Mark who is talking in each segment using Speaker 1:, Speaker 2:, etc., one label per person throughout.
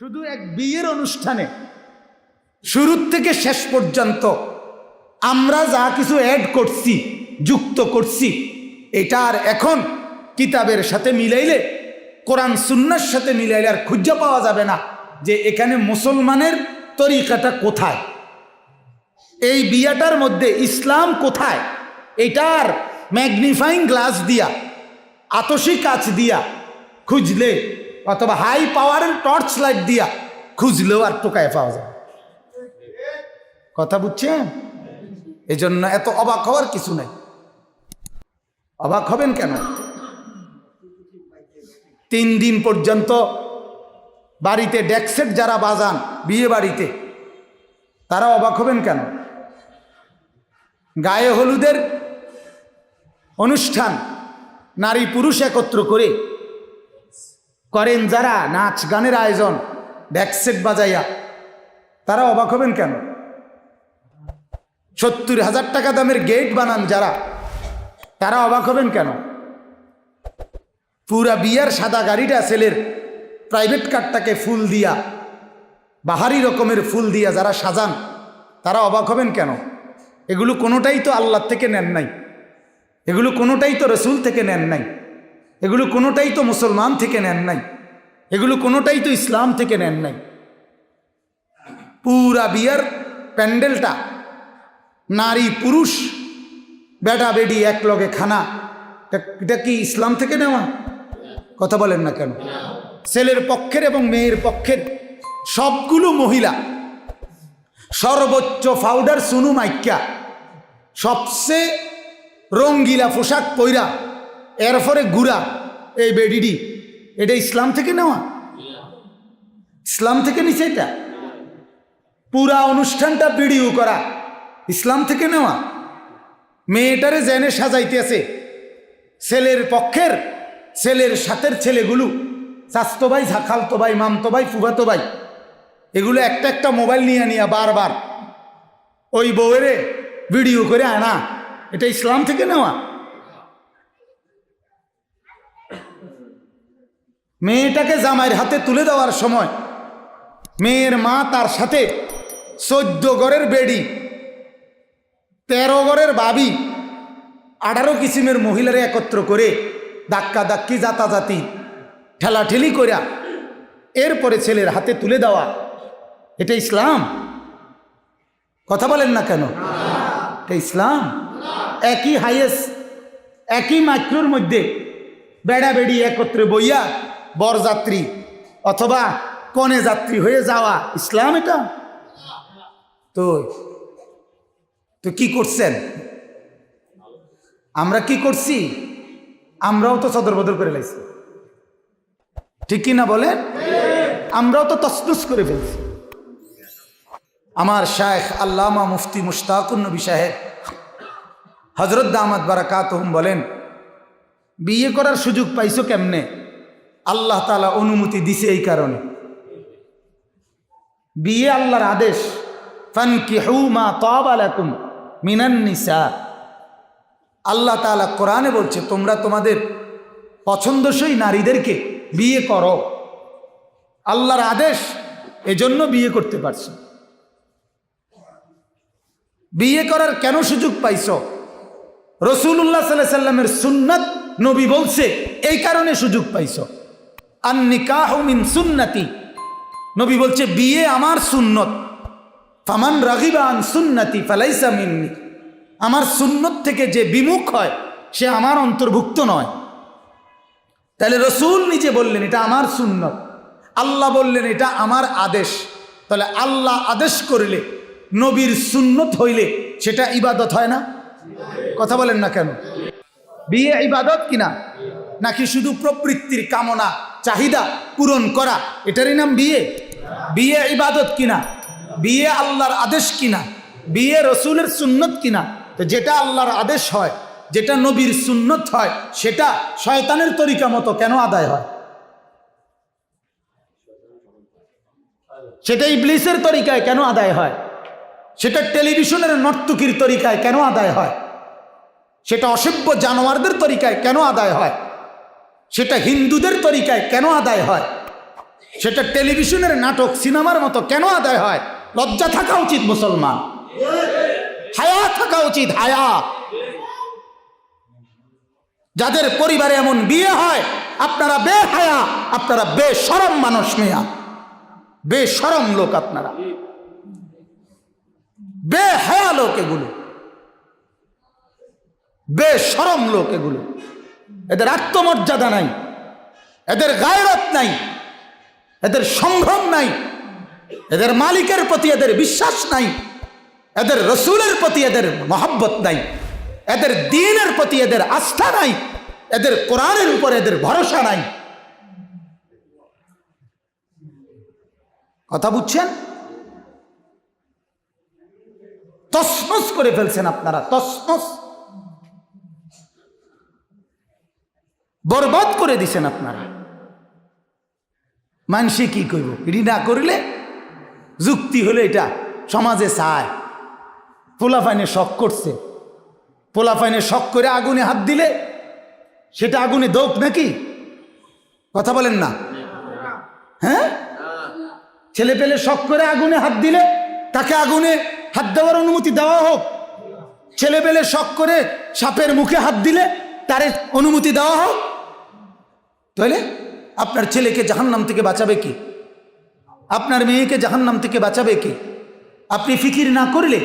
Speaker 1: শুধু এক বিয়ের অনুষ্ঠানে শুরুর থেকে শেষ পর্যন্ত আমরা যা কিছু অ্যাড করছি, যুক্ত করছি, এটা আর এখন কিতাবের সাথে মিলাইলে, কোরআন সুন্নার সাথে মিলাইলে আর খুঁজে পাওয়া যাবে না যে এখানে মুসলমানের তরিকাটা কোথায়। এই বিয়াটার মধ্যে ইসলাম কোথায়? এটার ম্যাগনিফাইং গ্লাস দিয়া, আতসী কাচ দিয়া খুঁজলে অথবা হাই পাওয়ারের টর্চ লাইট দিয়া খুঁজলেও আর টোকায় পাওয়া যায়। কথা বুঝছেন? এই জন্য এত অবাক হওয়ার কিছু নেই। অবাক হবেন কেন? তিন দিন পর্যন্ত বাড়িতে ডেকসেট যারা বাজান, বিয়ে বাড়িতে, তারা অবাক হবেন কেন? গায়ে হলুদের অনুষ্ঠান নারী পুরুষ একত্র করে করেন যারা নাচ গানের আয়োজন ব্যাকসেট বাজাইয়া, তারা অবাক হবেন কেন? সত্তর হাজার টাকা দামের গেট বানান যারা, তারা অবাক হবেন কেন? পুরা বিয়ার সাদা গাড়িটা ছেলের প্রাইভেট কারটাকে ফুল দিয়া, বাহারি রকমের ফুল দিয়া যারা সাজান, তারা অবাক হবেন কেন? এগুলো কোনোটাই তো আল্লাহ থেকে নেন নাই। এগুলো কোনোটাই তো রসুল থেকে নেন নাই। এগুলো কোনোটাই তো মুসলমান থেকে নেন নাই। এগুলো কোনোটাই তো ইসলাম থেকে নেন নাই। পুরা বিয়ার প্যান্ডেলটা, নারী পুরুষ, বেটা বেডি এক লগে খানা। এটা- কি ইসলাম থেকে নেওয়া? কথা বলেন না কেন? ছেলের পক্ষের এবং মেয়ের পক্ষের সবগুলো মহিলা, সর্বোচ্চ ফাউডার সুনু মাইক্যা সবচেয়ে রঙ্গিলা পোশাক পইরা এরপরে গুড়া, এই বেডিডি, এটা ইসলাম থেকে নেওয়া? ইসলাম থেকে নিছে এটা? পুরা অনুষ্ঠানটা ভিডিও করা। ইসলাম থেকে নেওয়া? মেয়েটারে জেনে সাজাইতেছে ছেলের পক্ষের, ছেলের সাথের ছেলেগুলো স্বাস্থ্য ভাই ঝাখালতো ভাই মামতো ভাই ফুফাতো ভাই এগুলো একটা একটা মোবাইল নিয়ে নিয়ে বারবার। ওই বউয়েরে ভিডিও করে আনা। এটা ইসলাম থেকে নেওয়া? মেয়েটাকে জামাইয়ের হাতে তুলে দেওয়ার সময় মেয়ের মা তার সাথে চোদ্দ গড়ের বেডি, তেরো গড়ের বাবি, আঠারো কিসিমের মহিলারা একত্র করে ধাক্কা ধাক্কি জাতাজাতি, ঠেলাঠেলি করিয়া এরপরে ছেলের হাতে তুলে দেওয়া। এটা ইসলাম? কথা বলেন না কেন? এটা ইসলাম? একই হাইয়েস্ট, একই মাইক্রোর মধ্যে বেড়া বেড়ি একত্রে বইয়া বরযাত্রী অথবা কনে যাত্রী হয়ে যাওয়া। ইসলাম এটা? তো তো কি করছেন? আমরা কি করছি? আমরাও তো সদর বদল করে লাইছি। ঠিক কি না বলেন? আমরাও তো তসনস করে ফেলছি। আমার শায়েখ আল্লামা মুফতি মুশতাকুন নবী সাহেব হজরত দামাদ বারাকাতহুম বলেন, বিয়ে করার সুযোগ পাইছো কেমনে? আল্লাহ তালা অনুমতি দিছে এই কারণে। বিয়ে আল্লাহর আদেশ। আল্লাহ তাআলা কোরআনে বলছে, তোমরা তোমাদের পছন্দসই নারীদেরকে বিয়ে করো। আল্লাহর আদেশ এজন্য বিয়ে করতে পারছ। বিয়ে করার কেন সুযোগ পাইছো? রসুল্লাহ সাল্লাহ সাল্লামের সুন্নত নবী বলছে, এই কারণে সুযোগ পাইছো। আর নিকাহ মিন সুন্নতি। নবী বলছে, বিয়ে আমার সুন্নত। ফামান রাগিবান সুন্নতি ফালাইসা মিন্নি। আমার সুন্নত থেকে যে বিমুখ হয়, সে আমার অন্তর্ভুক্ত নয়। তাহলে রসুল নিজে বললেন, এটা আমার সুন্নত। আল্লাহ বললেন, এটা আমার আদেশ। তাহলে আল্লাহ আদেশ করলে, নবীর সুন্নত হইলে সেটা ইবাদত হয় না? কথা বলেন না কেন? বিয়ে ইবাদত কিনা নাকি শুধু প্রবৃত্তির কামনা? চাহিদা পূরণ করা, এটারই নাম বিয়ে। বিয়ে ইবাদত কিনা? বিয়ে আল্লাহর আদেশ কিনা? বিয়ে রসুলের সুন্নত কিনা? তো যেটা আল্লাহর আদেশ হয়, যেটা নবীর সুন্নত হয়, সেটা শয়তানের তরিকা মতো কেন আদায় হয়? সেটা ইবলিসের তরিকায় কেন আদায় হয়? সেটা টেলিভিশনের নর্তকীর তরিকায় কেন আদায় হয়? সেটা অসভ্য জানোয়ারদের তরিকায় কেন আদায় হয়? সেটা হিন্দুদের তরিকায় কেন আদায় হয়? সেটা টেলিভিশনের নাটক, সিনেমার মতো কেন আদায় হয়? লজ্জা থাকা উচিত মুসলমান। হায়া থাকা উচিত, হায়া। যাদের পরিবারে এমন বিয়ে হয়, আপনারা বেহায়া, আপনারা বেসরম মানুষ মেয়া। বেসরম লোক আপনারা। বেহায়া লোক এগুলো। বেসরম লোক এগুলো। এদের আত্মমর্যাদা নাই, এদের গায়রত নাই, এদের সম্ভ্রম নাই, এদের মালিকের প্রতি এদের বিশ্বাস নাই, এদের রসুলের প্রতি এদের মহব্বত নাই, এদের দিনের প্রতি এদের আস্থা নাই, এদের কোরআনের উপর এদের ভরসা নাই। কথা বুঝছেন? তসমস করে ফেলছেন আপনারা তসমস বরবাদ করে দিছেন আপনারা। মানসি কি করব এটি না করলে যুক্তি হলো এটা সমাজে চায়। পোলাফাইনে শখ করছে। পোলাফাইনে শখ করে আগুনে হাত দিলে সেটা আগুনে দোক নাকি? কথা বলেন না। হ্যাঁ? ছেলে পেলে শখ করে আগুনে হাত দিলে তাকে আগুনে হাত দেওয়ার অনুমতি দেওয়া হোক। ছেলে পেলে শখ করে সাপের মুখে হাত দিলে তার অনুমতি দেওয়া হোক। তাহলে আপনার ছেলেকে জাহান্নাম থেকে বাঁচাবে কি? আপনার মেয়েকে জাহান্নাম থেকে বাঁচাবে কি? আপনি ফিকির না করলে,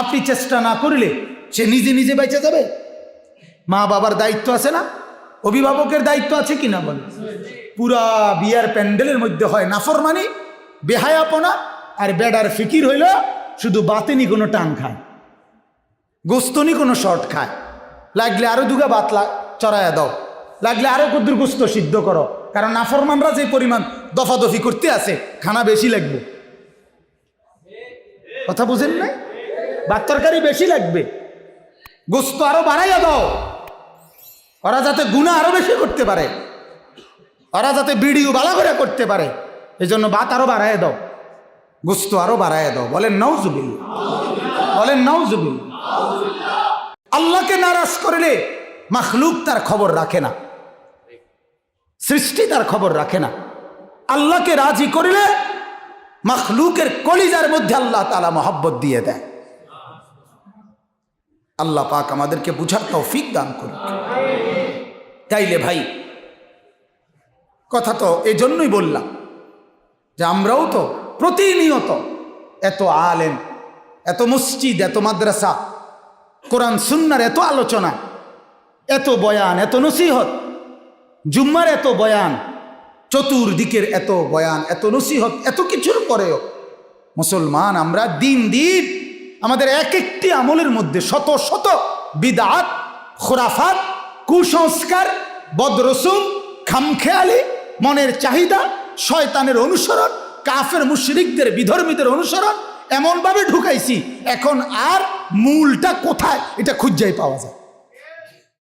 Speaker 1: আপনি চেষ্টা না করলে সে নিজে নিজে বেঁচে যাবে? মা বাবার দায়িত্ব আছে না? অভিভাবকের দায়িত্ব আছে কি না বলে পুরা বিয়ার প্যান্ডেলের মধ্যে হয় নাফরমানি, বেহায়াপনা আর বেডার ফিকির হইল শুধু বাতেনি কোনো টান খায়, গোস্তনি কোনো শর্ট খায়। লাগলে আরও দুগা বাতলা চড়াইয়া দাও। লাগলে আরও কদ্দুর গোস্ত সিদ্ধ করো। কারণ নাফরমানরা যে পরিমাণ দফাদফি করতে আছে, খানা বেশি লাগবে। কথা বুঝেন নাই? ভাত তরকারি বেশি লাগবে। গোস্ত আরও বাড়াইয়া দাও। ওরা যাতে গুণা আরও বেশি করতে পারে। ওরা যাতে বিডিও বালা করে করতে পারে। এই জন্য ভাত আরও বাড়াইয়া দাও। গোস্ত আরও বাড়াইয়া দাও। বলেন নাও নওজুবিল বলেন নাও নওজুবিল আল্লাহকে নারাজ করলে মাখলুক তার খবর রাখে না। সৃষ্টি তার খবর রাখে না। আল্লাহকে রাজি করলে মাখলুকের কলিজার মধ্যে আল্লাহ তালা মহব্বত দিয়ে দেয়। আল্লাহ পাক আমাদেরকে বুঝার তৌফিক দান করুক। তাইলে ভাই, কথা তো এই জন্যই বললাম যে আমরাও তো প্রতিনিয়ত এত আলেম, এত মসজিদ, এত মাদ্রাসা, কোরআন, সুন্নার এত আলোচনা, এত বয়ান, এত নসিহত জুম্মার এত বয়ান, চতুর্দিকের এত বয়ান, এত নসিহত, এত কিছুর পরেও মুসলমান আমরা দিন দিন আমাদের এক একটি আমলের মধ্যে শত শত বিদাত, খোরাফাত, কুসংস্কার, বদরসুম, খামখেয়ালি, মনের চাহিদা, শয়তানের অনুসরণ, কাফের মুশরিকদের, বিধর্মীদের অনুসরণ এমনভাবে ঢুকাইছি, এখন আর মূলটা কোথায়? এটা খুঁজাই পাওয়া যায়।